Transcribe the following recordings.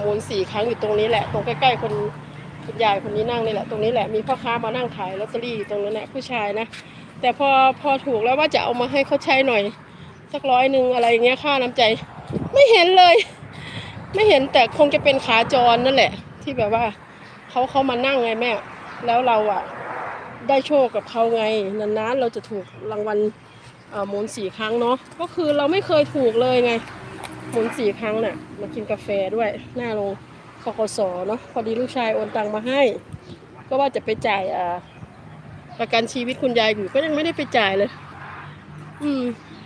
หมุนสี่ครั้งอยู่ตรงนี้แหละ ตรงใกล้ๆคนคุณยายคนนี้นั่งนี่แหละ ตรงนี้แหละมีพ่อค้ามานั่งขายลอตเตอรี่ตรงนั้นแหละผู้ชายนะ แต่พอพอถูกแล้วว่าจะเอามาให้เขาใช้หน่อย สักร้อยหนึ่งอะไรอย่างเงี้ยค่าน้ำใจ ไม่เห็นเลย ไม่เห็นแต่คงจะเป็นขาจรนั่นแหละ ที่แบบว่าเขาเขามานั่งไงแม่ แล้วเราอะได้โชคกับเขาไงนานๆเราจะถูกรางวัลหมุนสี่ครั้งเนาะก็คือเราไม่เคยถูกเลยไง หมุนสี่ครั้งน่ะ มากินกาแฟด้วย หน้าโรงคกสเนาะพอดีลูกชายโอนตังมาให้ ก็ว่าจะไปจ่ายอ่าประกันชีวิตคุณยายอยู่ก็ยังไม่ได้ไปจ่ายเลย อืม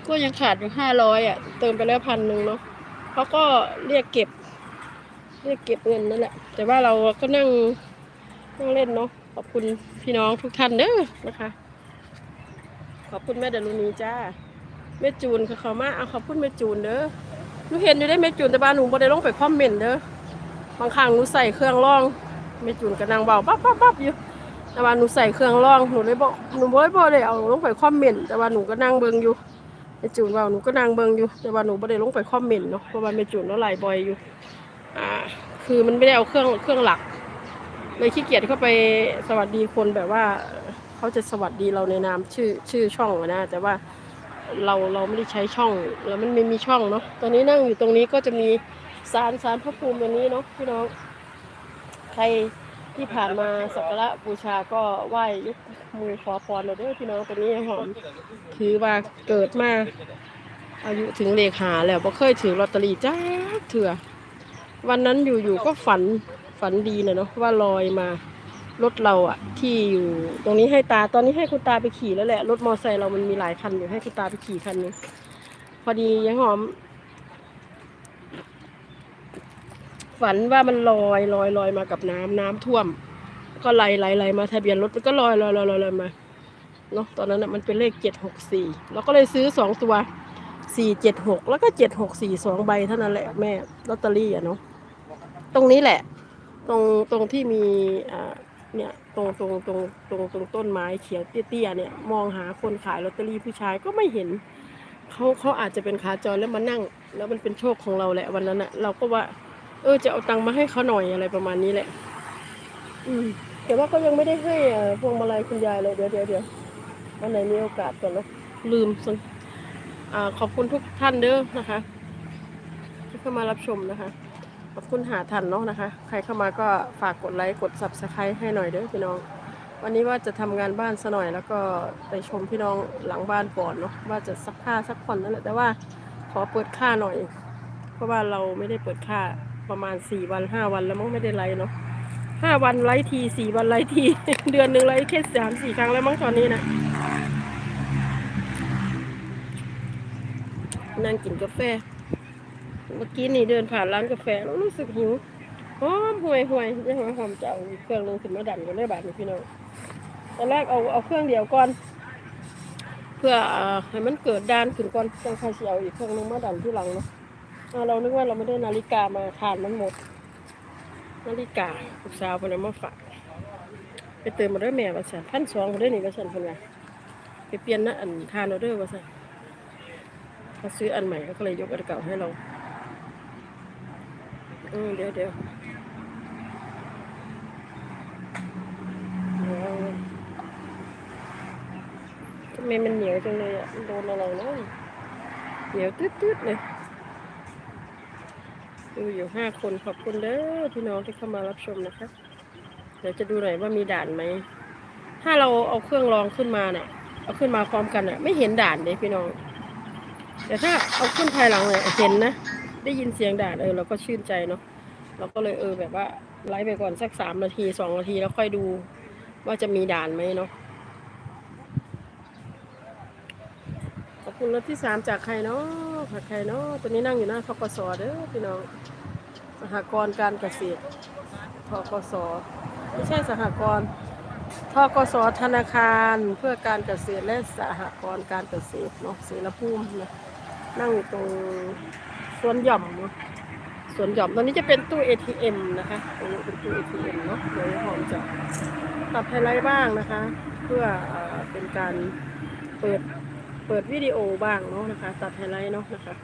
ก็ยังขาดอยู่ห้าร้อยอะ เติมไปแล้วพันหนึ่งเนาะเขาก็เรียกเก็บ เรียกเก็บเงินนั่นแหละ แต่ว่าเราก็นั่งนั่งเล่นเนาะขอบคุณพี่น้องทุกท่านเด้อนะคะ ขอบคุณแม่ดารุณีจ้าแม่จูนคือเขามาเอาขอบคุณแม่จูนเด้อ หนูเห็นอยู่ได้แม่จูนแต่บ้านหนูบ่ได้ลงไปคอมเมนต์เด้อบางครั้งหนูใส่เครื่องร่องแม่จูนก็นั่งเบาปั๊บปั๊บปั๊บอยู่แต่ว่าหนูใส่เครื่องร่องหนูเลยบอกหนูบ่ได้บ่ได้เอาลงไปคอมเมนต์แต่ว่าหนูก็นั่งเบิ่งอยู่แม่จูนว่าหนูก็นั่งเบิ่งอยู่แต่ว่าหนูบ่ได้ลงไปคอมเมนต์เนาะเพราะว่าแม่จูนเราไล่บ่อยอยู่อ่าคือมันไม่ได้เอาเครื่องเครื่องหลักเลยขี้เกียจเข้าไปสวัสดีคนแบบว่าเขาจะสวัสดีเราในนามชื่อชื่อช่องนะแต่ว่า เราเราไม่ได้ใช้ช่องแล้วมันไม่มีช่องเนาะตอนนี้นั่งอยู่ตรงนี้ก็จะมีศาลศาลพระภูมิตรงนี้เนาะพี่น้อง ใครที่ผ่านมาสักการะบูชาก็ไหว้ยกมือขอพรเราด้อพี่น้องตรงนี้หอมถือว่าเกิดมาอายุถึงเลขหาแล้วบ่เคยถือลอตเตอรี่จ้าเถื่อวันนั้นอยู่ๆก็ฝันฝันดีนะเนาะว่าลอยมา รถเราอะที่อยู่ตรงนี้ให้ตาตอนนี้ให้คุณตาไปขี่แล้วแหละรถมอเตอร์ไซค์เรามันมีหลายคันอยู่ให้คุณตาไปขี่คันนึงพอดียังหอม ฝันว่ามันลอยลอยลอยมากับน้ำน้ำท่วม ก็ไหลไหลไหลมาทะเบียนรถมันก็ลอยลอยลอยลอยลอยมาเนาะตอนนั้นอะมันเป็นเลขเจ็ดหกสี่เราก็เลยซื้อสองตัวสี่เจ็ดหกแล้วก็เจ็ดหกสี่สองใบเท่านั้นแหละแม่ลอตเตอรี่อะเนาะตรงนี้แหละ ตรงตรงที่มีอ่า เนี่ยตรงตรงตรงตรงตรงต้นไม้เขียวเตี้ยๆเนี่ยมองหาคนขายลอตเตอรี่ผู้ชายก็ไม่เห็นเขาเขาอาจจะเป็นขาจรแล้วมานั่ง แล้วมันเป็นโชคของเราแหละวันนั้นอะเราก็ว่า เออจะเอาตังค์มาให้เขาหน่อยอะไรประมาณนี้แหละ อืม แต่ว่าก็ยังไม่ได้ให้พวงมาลัยคุณยายเลยเดี๋ยวเดี๋ยวเดี๋ยววันไหนมีโอกาสก่อนเนอะลืมสนอ่าขอบคุณทุกท่านเด้อนะคะที่เข้ามารับชมนะคะ ขอบคุณหาทันเนาะนะคะ ใครเข้ามาก็ฝากกดไลค์กด subscribe ให้หน่อยเด้อพี่น้อง วันนี้ว่าจะทำงานบ้านซะหน่อย แล้วก็ไปชมพี่น้องหลังบ้านก่อนเนาะว่าจะซักผ้าซักผ่อนนั่นแหละแต่ว่าขอเปิดค่าหน่อย เพราะว่าเราไม่ได้เปิดค่าประมาณสี่วันห้าวันแล้วมั้งไม่ได้ไลฟ์เนาะห้าวันไลฟ์ทีสี่วันไลฟ์ที เดือนหนึ่งไลฟ์แค่สามสี่ครั้งแล้วมั้งตอนนี้นะนั่งกินกาแฟ เมื่อกี้นี่เดินผ่านร้านกาแฟแล้วรู้สึกหิวหอมห่วยห่วยยังหอมหอมจะเอาอีกเครื่องนึงขึ้นมาดันกันได้บาทนี่พี่น้องตอนแรกเอาเอาเครื่องเดียวก่อน เพื่อให้มันเกิดดานขึ้นก่อนจังใครสิเอาอีกเครื่องนึงมาดันที่หลังเนาะเรานึกว่าเราไม่ได้นาฬิกามาทานมันหมด นาฬิกาลูกสาวเพิ่นเอามาฝากไปเติมมาด้วยแม่ว่าซั่นพันสองมาด้วยนี่ว่าซั่นเพิ่นไปเปลี่ยนนะอันทานเอาด้อว่าซั่นเขาซื้ออันใหม่เขาก็เลยยกอันเก่าให้เรา อืมเดี๋ยวเดี๋ยวเดี๋ยทำไมมันเหนียวจังเลยอะโดนอะไรเนาะเหนียวตืดๆเลยดูอยู่ห้าคนขอบคุณเด้อพี่น้องที่เข้ามารับชมนะคะ เดี๋ยวจะดูหน่อยว่ามีด่านไหม ถ้าเราเอาเครื่องรองขึ้นมาเนี่ยเอาขึ้นมาพร้อมกันเนี่ยไม่เห็นด่านเลยพี่น้อง แต่ถ้าเอาขึ้นภายหลังเนี่ยเห็นนะ ได้ยินเสียงด่านเออเราก็ชื่นใจเนาะเราก็เลยเออแบบว่าไลฟ์ไปก่อนสักสามนาทีสองนาทีแล้วค่อยดูว่าจะมีด่านไหมเนาะขอบคุณรถที่สามจากใครเนาะจากใครเนาะตัวนี้นั่งอยู่หน้าทกสเด้อพี่น้องสหกรณ์การเกษตรทกสไม่ใช่สหกรณ์ทกสธนาคารเพื่อการเกษตรและสหกรณ์การเกษตรเนาะเสรภูมินะนั่งอยู่ตรง สวนหย่อมเนาะสวนหย่อมตอนนี้จะเป็นตู้ ATM นะคะตรงนี้เป็นตู้ ATM เนาะเดี๋ยวหอมจะตัดไฮไลท์บ้างนะคะ เพื่ออเป็นการเปิดเปิดวิดีโอบ้างเนาะนะคะ ตัดไฮไลท์เนาะนะคะ